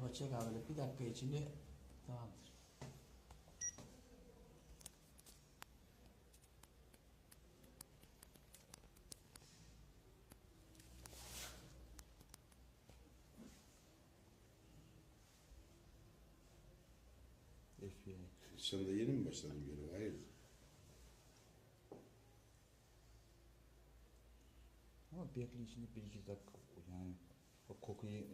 Baba çek abi bir dakika içinde tamamdır. FBI. Sen de yeni mi başladın görev? Hayır. Ama Berkeley içinde bir iki dakika yani o kokuyu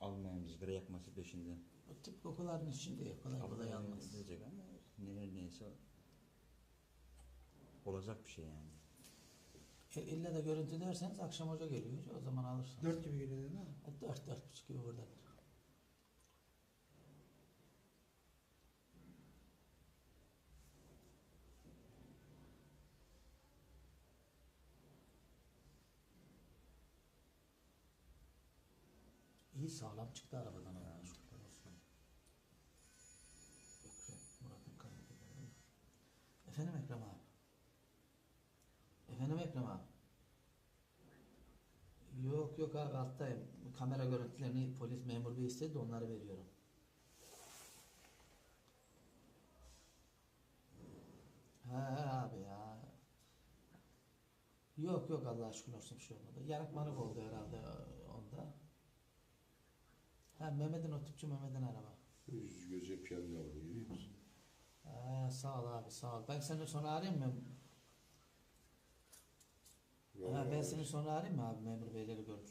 almayan bizlere yakması peşinden. O tip kokuların içinde kolay kolay almaz. Diyecek ama ne, neyse olacak bir şey yani. E, illa da görüntü derseniz akşam hoca geliyor. O zaman alırsınız. Dört gibi geliyor değil mi? E, Dört, dört buçuk gibi burada. İyi sağlam çıktı arabadan ama Murat'ın kaynadı. Efendim Ekrem abi. Efendim Ekrem abi. Yok yok abi alttayım. Kamera görüntülerini polis memur bey istedi onları veriyorum. He abi ya. Yok yok Allah'a şükür olsun bir şey olmadı. Yanık manık oldu herhalde e, onda. Ha Mehmet'in o tüpçü Mehmet'in araba. Yüz göze piyano var görüyor musun? He sağ ol abi sağ ol. Ben seni sonra arayayım mı? Ha, ben seni sonra arayayım mı abi memur beyleri görüntüleri